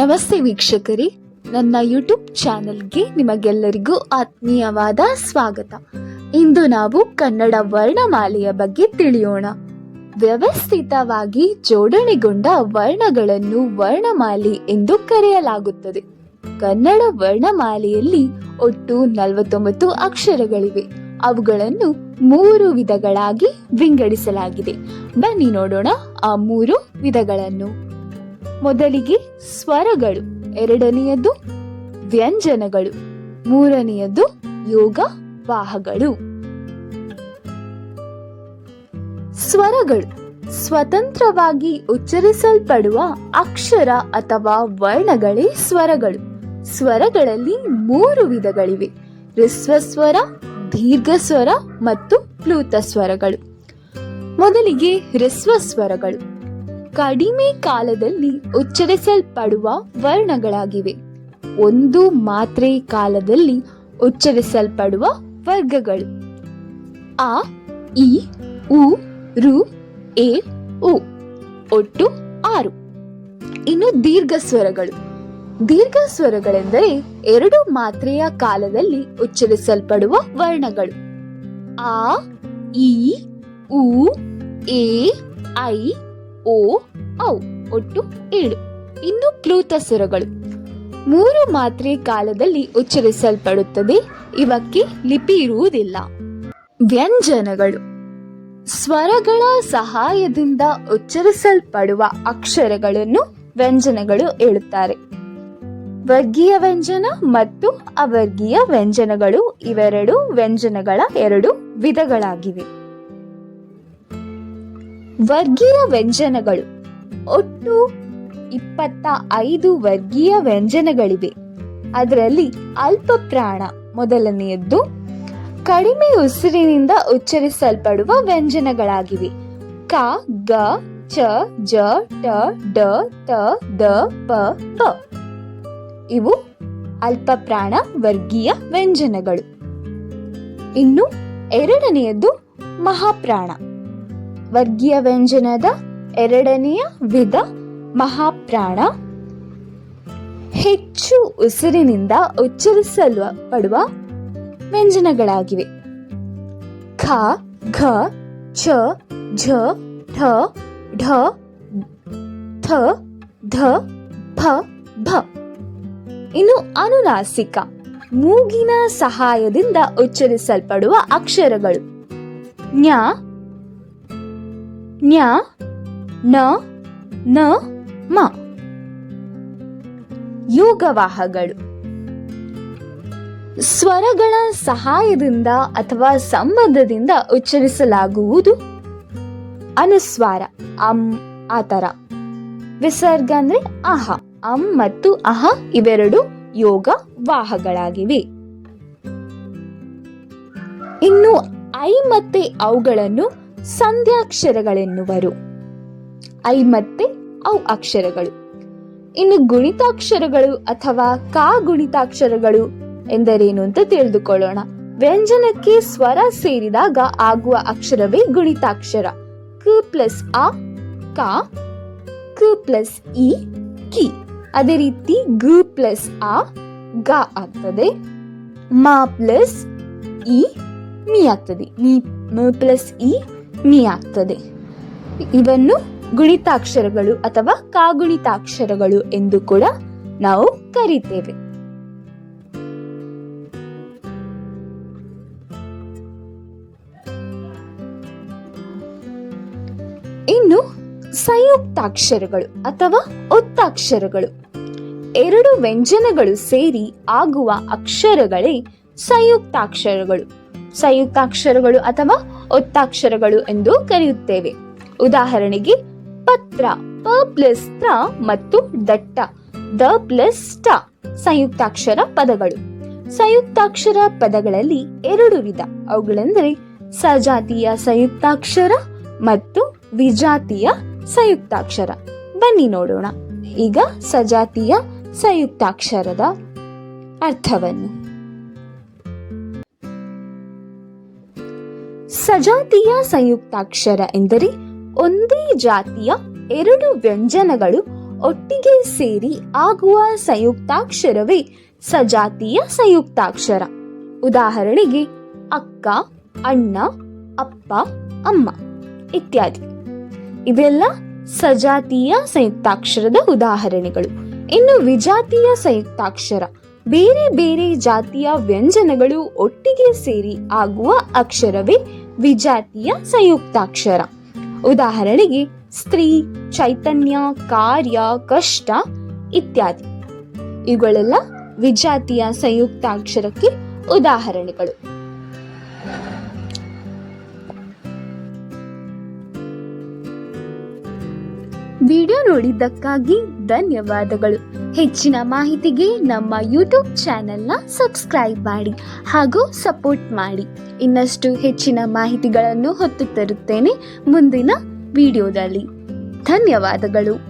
ನಮಸ್ತೆ ವೀಕ್ಷಕರೇ. ನನ್ನ ಯೂಟ್ಯೂಬ್ ಚಾನೆಲ್ಗೆ ನಿಮಗೆಲ್ಲರಿಗೂ ಆತ್ಮೀಯವಾದ ಸ್ವಾಗತ. ಇಂದು ನಾವು ಕನ್ನಡ ವರ್ಣಮಾಲೆಯ ಬಗ್ಗೆ ತಿಳಿಯೋಣ. ವ್ಯವಸ್ಥಿತವಾಗಿ ಜೋಡಣೆಗೊಂಡ ವರ್ಣಗಳನ್ನು ವರ್ಣಮಾಲೆ ಎಂದು ಕರೆಯಲಾಗುತ್ತದೆ. ಕನ್ನಡ ವರ್ಣಮಾಲೆಯಲ್ಲಿ ಒಟ್ಟು ನಲವತ್ತೊಂಬತ್ತು ಅಕ್ಷರಗಳಿವೆ. ಅವುಗಳನ್ನು ಮೂರು ವಿಧಗಳಾಗಿ ವಿಂಗಡಿಸಲಾಗಿದೆ. ಬನ್ನಿ ನೋಡೋಣ ಆ ಮೂರು ವಿಧಗಳನ್ನು. ಮೊದಲಿಗೆ ಸ್ವರಗಳು, ಎರಡನೆಯದು ವ್ಯಂಜನಗಳು, ಮೂರನೆಯದು ಯೋಗ ವಾಹಗಳು ಸ್ವರಗಳು ಸ್ವತಂತ್ರವಾಗಿ ಉಚ್ಚರಿಸಲ್ಪಡುವ ಅಕ್ಷರ ಅಥವಾ ವರ್ಣಗಳೇ ಸ್ವರಗಳು. ಸ್ವರಗಳಲ್ಲಿ ಮೂರು ವಿಧಗಳಿವೆ ಹ್ರಸ್ವ ಸ್ವರ ದೀರ್ಘ ಸ್ವರ ಮತ್ತು ಪ್ಲೂತ ಸ್ವರಗಳು ಮೊದಲಿಗೆ ಹ್ರಸ್ವ ಸ್ವರಗಳು ಕಡಿಮೆ ಕಾಲದಲ್ಲಿ ಉಚ್ಚರಿಸಲ್ಪಡುವ ವರ್ಣಗಳಾಗಿವೆ. ಒಂದು ಮಾತ್ರೆ ಕಾಲದಲ್ಲಿ ಉಚ್ಚರಿಸಲ್ಪಡುವ ವರ್ಗಗಳು. ಆ ಇ ಉ, ರು, ಎ, ಉ, ಒಟ್ಟು ಆರು. ಇನ್ನು ದೀರ್ಘ ಸ್ವರಗಳು. ದೀರ್ಘ ಸ್ವರಗಳೆಂದರೆ ಎರಡು ಮಾತ್ರೆಯ ಕಾಲದಲ್ಲಿ ಉಚ್ಚರಿಸಲ್ಪಡುವ ವರ್ಣಗಳು. ಆ ಇ ಉ, ಎ, ಐ ಓ, ಔ, ಒಟ್ಟು ಏಳು. ಇನ್ನು ಪ್ಲೂತ ಸ್ವರಗಳು ಮೂರು ಮಾತ್ರೆ ಕಾಲದಲ್ಲಿ ಉಚ್ಚರಿಸಲ್ಪಡುತ್ತದೆ, ಇವಕ್ಕೆ ಲಿಪಿ ಇರುವುದಿಲ್ಲ. ವ್ಯಂಜನಗಳು. ಸ್ವರಗಳ ಸಹಾಯದಿಂದ ಉಚ್ಚರಿಸಲ್ಪಡುವ ಅಕ್ಷರಗಳನ್ನು ವ್ಯಂಜನಗಳು ಹೇಳುತ್ತಾರೆ. ವರ್ಗೀಯ ವ್ಯಂಜನ ಮತ್ತು ಅವರ್ಗೀಯ ವ್ಯಂಜನಗಳು ಇವೆರಡು ವ್ಯಂಜನಗಳ ಎರಡು ವಿಧಗಳಾಗಿವೆ. ವರ್ಗೀಯ ವ್ಯಂಜನಗಳು. ಒಟ್ಟು ಇಪ್ಪತ್ತ ಐದು ವರ್ಗೀಯ ವ್ಯಂಜನಗಳಿವೆ. ಅದರಲ್ಲಿ ಅಲ್ಪ ಪ್ರಾಣ ಮೊದಲನೆಯದ್ದು, ಕಡಿಮೆ ಉಸಿರಿನಿಂದ ಉಚ್ಚರಿಸಲ್ಪಡುವ ವ್ಯಂಜನಗಳಾಗಿವೆ. ಕ, ಗ, ಚ, ಜ ಟ ಡ ತ, ದ, ಪ ಪ. ಇವು ಅಲ್ಪ ಪ್ರಾಣ ವರ್ಗೀಯ ವ್ಯಂಜನಗಳು. ಇನ್ನು ಎರಡನೆಯದ್ದು ಮಹಾಪ್ರಾಣ. ವರ್ಗೀಯ ವ್ಯಂಜನದ ಎರಡನೆಯ ವಿಧ ಮಹಾಪ್ರಾಣ. ಹೆಚ್ಚು ಉಸಿರಿನಿಂದ ಉಚ್ಚರಿಸಲ್ಪಡುವ ವ್ಯಂಜನಗಳಾಗಿವೆ. ಖ, ಘ ಛ ಝ, ಠ, ಢ ಥ ಧ, ಭ ಭ. ಇನ್ನು ಅನುನಾಸಿಕ, ಮೂಗಿನ ಸಹಾಯದಿಂದ ಉಚ್ಚರಿಸಲ್ಪಡುವ ಅಕ್ಷರಗಳು. ಜ್ಞ ಜ್ಞ ನ ನ, ಮ. ಯೋಗವಾಹಗಳು. ಸ್ವರಗಳ ಸಹಾಯದಿಂದ ಅಥವಾ ಸಂಬಂಧದಿಂದ ಉಚ್ಚರಿಸಲಾಗುವುದು. ಅನುಸ್ವಾರ, ಅಂ ಆ ಥರ ವಿಸರ್ಗ ಅಂದ್ರೆ ಅಹ, ಅಂ ಮತ್ತು ಅಹ ಇವೆರಡು ಯೋಗ ವಾಹಗಳಾಗಿವೆ ಇನ್ನು ಐ ಮತ್ತೆ ಅವುಗಳನ್ನು ಸಂಧ್ಯಾಕ್ಷರಗಳೆನ್ನುವರು. ಐ ಮತ್ತೆ ಔ ಅಕ್ಷರಗಳು. ಇನ್ನು ಗುಣಿತಾಕ್ಷರಗಳು ಅಥವಾ ಕಾ ಗುಣಿತಾಕ್ಷರಗಳು ಎಂದರೇನು ಅಂತ ತಿಳಿದುಕೊಳ್ಳೋಣ. ವ್ಯಂಜನಕ್ಕೆ ಸ್ವರ ಸೇರಿದಾಗ ಆಗುವ ಅಕ್ಷರವೇ ಗುಣಿತಾಕ್ಷರ. ಕ ಪ್ಲಸ್ ಅ ಕ ಕ ಪ್ಲಸ್ ಇ ಕಿ. ಅದೇ ರೀತಿ ಗ ಪ್ಲಸ್ ಅ ಗ ಆಗ್ತದೆ. ಮಾ ಪ್ಲಸ್ ಇ ಮಿ ಆಗ್ತದೆ. ಮಿ, ಮ ಪ್ಲಸ್ ಇ ಮಿ ಆಗ್ತದೆ ಇವನ್ನು ಗುಣಿತಾಕ್ಷರಗಳು ಅಥವಾ ಕಾಗುಣಿತಾಕ್ಷರಗಳು ಎಂದು ಕೂಡ ನಾವು ಕರೀತೇವೆ. ಇನ್ನು ಸಂಯುಕ್ತಾಕ್ಷರಗಳು ಅಥವಾ ಒತ್ತಾಕ್ಷರಗಳು. ಎರಡು ವ್ಯಂಜನಗಳು ಸೇರಿ ಆಗುವ ಅಕ್ಷರಗಳೇ ಸಂಯುಕ್ತಾಕ್ಷರಗಳು. ಸಂಯುಕ್ತಾಕ್ಷರಗಳು ಅಥವಾ ಒತ್ತಾಕ್ಷರಗಳು ಎಂದು ಕರೆಯುತ್ತೇವೆ. ಉದಾಹರಣೆಗೆ, ಪತ್ರ, ಪ ಪ್ಲಸ್ ತ್ರ ಮತ್ತು ದಟ್ಟ, ದ ಪ್ಲಸ್ ಟ, ಸಂಯುಕ್ತಾಕ್ಷರ ಪದಗಳು. ಸಂಯುಕ್ತಾಕ್ಷರ ಪದಗಳಲ್ಲಿ ಎರಡು ವಿಧ, ಅವುಗಳೆಂದರೆ ಸಜಾತಿಯ ಸಂಯುಕ್ತಾಕ್ಷರ ಮತ್ತು ವಿಜಾತಿಯ ಸಂಯುಕ್ತಾಕ್ಷರ. ಬನ್ನಿ ನೋಡೋಣ. ಈಗ ಸಜಾತಿಯ ಸಂಯುಕ್ತಾಕ್ಷರದ ಅರ್ಥವನ್ನು. ಸಜಾತಿಯ ಸಂಯುಕ್ತಾಕ್ಷರ ಎಂದರೆ ಒಂದೇ ಜಾತಿಯ ಎರಡು ವ್ಯಂಜನಗಳು ಒಟ್ಟಿಗೆ ಸೇರಿ ಆಗುವ ಸಂಯುಕ್ತಾಕ್ಷರವೇ ಸಜಾತಿಯ ಸಂಯುಕ್ತಾಕ್ಷರ. ಉದಾಹರಣೆಗೆ ಅಕ್ಕ, ಅಣ್ಣ, ಅಪ್ಪ, ಅಮ್ಮ ಇತ್ಯಾದಿ. ಇವೆಲ್ಲ ಸಜಾತಿಯ ಸಂಯುಕ್ತಾಕ್ಷರದ ಉದಾಹರಣೆಗಳು. ಇನ್ನು ವಿಜಾತಿಯ ಸಂಯುಕ್ತಾಕ್ಷರ ಬೇರೆ ಬೇರೆ ಜಾತಿಯ ವ್ಯಂಜನಗಳು ಒಟ್ಟಿಗೆ ಸೇರಿ ಆಗುವ ಅಕ್ಷರವೇ ವಿಜಾತಿಯ ಸಂಯುಕ್ತಾಕ್ಷರ. ಉದಾಹರಣೆಗೆ ಸ್ತ್ರೀ, ಚೈತನ್ಯ, ಕಾರ್ಯ, ಕಷ್ಟ ಇತ್ಯಾದಿ. ಇವುಗಳೆಲ್ಲ ವಿಜಾತಿಯ ಸಂಯುಕ್ತಾಕ್ಷರಕ್ಕೆ ಉದಾಹರಣೆಗಳು. ವಿಡಿಯೋ ನೋಡಿದ್ದಕ್ಕಾಗಿ ಧನ್ಯವಾದಗಳು. ಹೆಚ್ಚಿನ ಮಾಹಿತಿಗೆ ನಮ್ಮ ಯೂಟ್ಯೂಬ್ ಚಾನೆಲ್ನ ಸಬ್ಸ್ಕ್ರೈಬ್ ಮಾಡಿ ಹಾಗೂ ಸಪೋರ್ಟ್ ಮಾಡಿ. ಇನ್ನಷ್ಟು ಹೆಚ್ಚಿನ ಮಾಹಿತಿಗಳನ್ನು ಹೊತ್ತು ತರುತ್ತೇನೆ ಮುಂದಿನ ವಿಡಿಯೋದಲ್ಲಿ. ಧನ್ಯವಾದಗಳು.